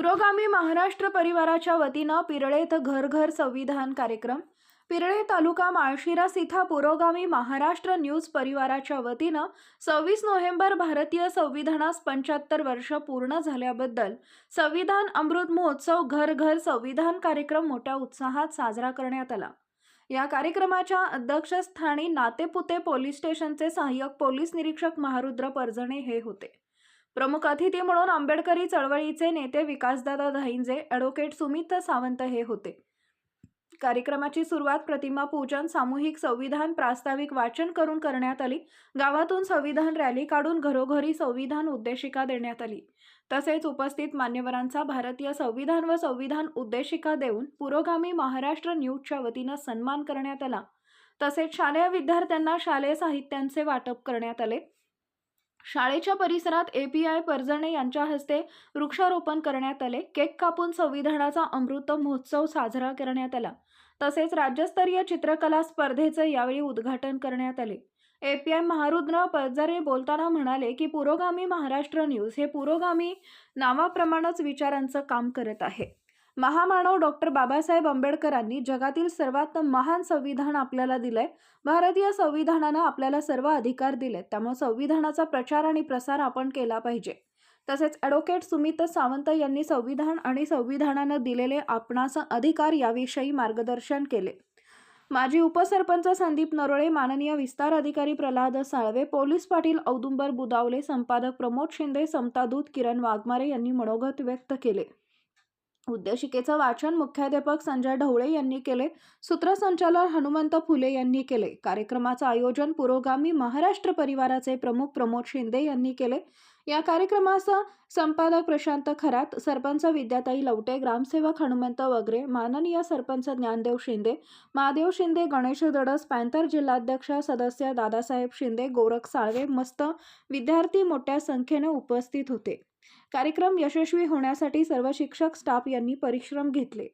पुरोगामी महाराष्ट्र परिवाराच्या वतीनं पिरळेत घर घर संविधान कार्यक्रम पिरळे तालुका माळशिरस इथं पुरोगामी महाराष्ट्र न्यूज परिवाराच्या वतीनं सव्वीस नोव्हेंबर भारतीय संविधानास पंच्याहत्तर वर्ष पूर्ण झाल्याबद्दल संविधान अमृत महोत्सव घर घर संविधान कार्यक्रम मोठ्या उत्साहात साजरा करण्यात आला. या कार्यक्रमाच्या अध्यक्षस्थानी नातेपुते पोलीस स्टेशनचे सहाय्यक पोलीस निरीक्षक महारुद्र परजणे हे होते. प्रमुख अतिथी म्हणून आंबेडकरी चळवळीचे नेते विकासदादा धाईंजे ॲडव्होकेट सुमित सावंत हे होते. कार्यक्रमाची सुरुवात प्रतिमा पूजन सामूहिक संविधान प्रास्ताविक वाचन करून करण्यात आली. गावातून संविधान रॅली काढून घरोघरी संविधान उद्देशिका देण्यात आली. तसेच उपस्थित मान्यवरांचा भारतीय संविधान व संविधान उद्देशिका देऊन पुरोगामी महाराष्ट्र न्यूजच्या वतीनं सन्मान करण्यात आला. तसेच शालेय विद्यार्थ्यांना शालेय साहित्यांचे वाटप करण्यात आले. शाळेच्या परिसरात ए पी आय परजणे यांच्या हस्ते वृक्षारोपण करण्यात आले. केक कापून संविधानाचा अमृत महोत्सव साजरा करण्यात आला. तसेच राज्यस्तरीय चित्रकला स्पर्धेचं यावेळी उद्घाटन करण्यात आले. एपीआय महारुद्र परजरे बोलताना म्हणाले की पुरोगामी महाराष्ट्र न्यूज हे पुरोगामी नावाप्रमाणेच विचारांचं काम करत आहे. महामानव डॉक्टर बाबासाहेब आंबेडकरांनी जगातील सर्वात महान संविधान आपल्याला दिलंय. भारतीय संविधानानं आपल्याला सर्व अधिकार दिलेत. त्यामुळे संविधानाचा प्रचार आणि प्रसार आपण केला पाहिजे. तसेच ॲडव्होकेट सुमित सावंत यांनी संविधान आणि संविधानानं दिलेले आपणास अधिकार याविषयी मार्गदर्शन केले. माजी उपसरपंच संदीप नरोळे माननीय विस्तार अधिकारी प्रल्हाद साळवे पोलीस पाटील औदुंबर बुदावले संपादक प्रमोद शिंदे समतादूत किरण वाघमारे यांनी मनोगत व्यक्त केले. उद्देशिकेचं वाचन मुख्याध्यापक संजय ढवळे यांनी केले. सूत्रसंचालन हनुमंत फुले यांनी केले. कार्यक्रमाचं आयोजन पुरोगामी महाराष्ट्र परिवाराचे प्रमुख प्रमोद शिंदे यांनी केले. या कार्यक्रमाचं संपादक प्रशांत खरात सरपंच विद्याताई लवटे ग्रामसेवक हनुमंत वगरे माननीय सरपंच ज्ञानदेव शिंदे महादेव शिंदे गणेश दडस पॅन्थर जिल्हाध्यक्ष सदस्य दादासाहेब शिंदे गोरख साळवे मस्त विद्यार्थी मोठ्या संख्येने उपस्थित होते. कार्यक्रम यशस्वी होण्यासाठी सर्व शिक्षक स्टाफ यांनी परिश्रम घेतले.